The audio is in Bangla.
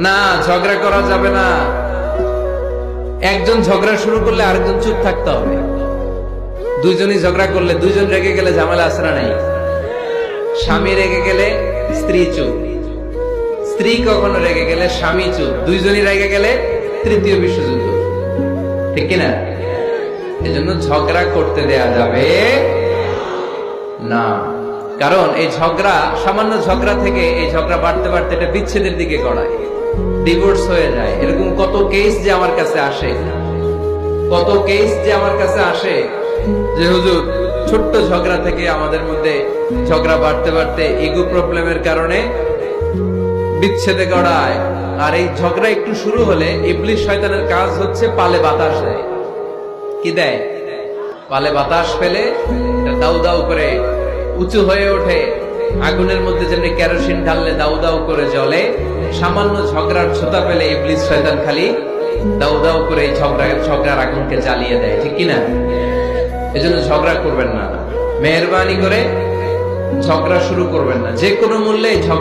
না, ঝগড়া করা যাবে না। একজন ঝগড়া শুরু করলে আরেকজন চুপ থাকতে হবে। দুইজনই ঝগড়া করলে, দুইজন রেগে গেলে ঝামেলা আসরা নাই? স্বামী রেগে গেলে স্ত্রী চুপ। স্ত্রী কখনো রেগে গেলে স্বামী চুপ। দুইজনই রেগে গেলে তৃতীয় বিশ্বযুদ্ধ। ঠিক কিনা? এজন্য ঝগড়া করতে দেয়া যাবে না। কারণ এই ঝগড়া, সামান্য ঝগড়া থেকে এই ঝগড়া বাড়তে বাড়তে এটা বিচ্ছেদের দিকে গড়ায়। ডিভোর্স হয়ে যায়। এরকম কত কেস যে আমার কাছে আসে। কত কেস যে আমার কাছে আসে যে, হুজুর, ছোট্ট ঝগড়া থেকে আমাদের মধ্যে ঝগড়া বাড়তে বাড়তে ইগো প্রবলেমের কারণে বিচ্ছেদে গড়ায়। আর এই ঝগড়া একটু শুরু হলে ইবলিশ শয়তানের কাজ হচ্ছে পালে বাতাস দেয়। কি দেয়? পালে বাতাস ফেলে দাউ দাউ করে উঁচু হয়ে ওঠে। আগুনের মধ্যে যেমনি কেরোসিন ঢাললে দাউ দাউ করে জ্বলে, সামান্য ঝগড়ার ছোতা পেলে ইবলিস শয়তান খালি দাউ দাউ করে এই ঝগড়া, ঝগড়ার আগুনকে জ্বালিয়ে দেয়, ঠিক কিনা? এজন্য ঝগড়া করবেন না। মেহরবানি করে ঝগড়া শুরু করবেন না। যে কোনো মূল্যে ঝগড়া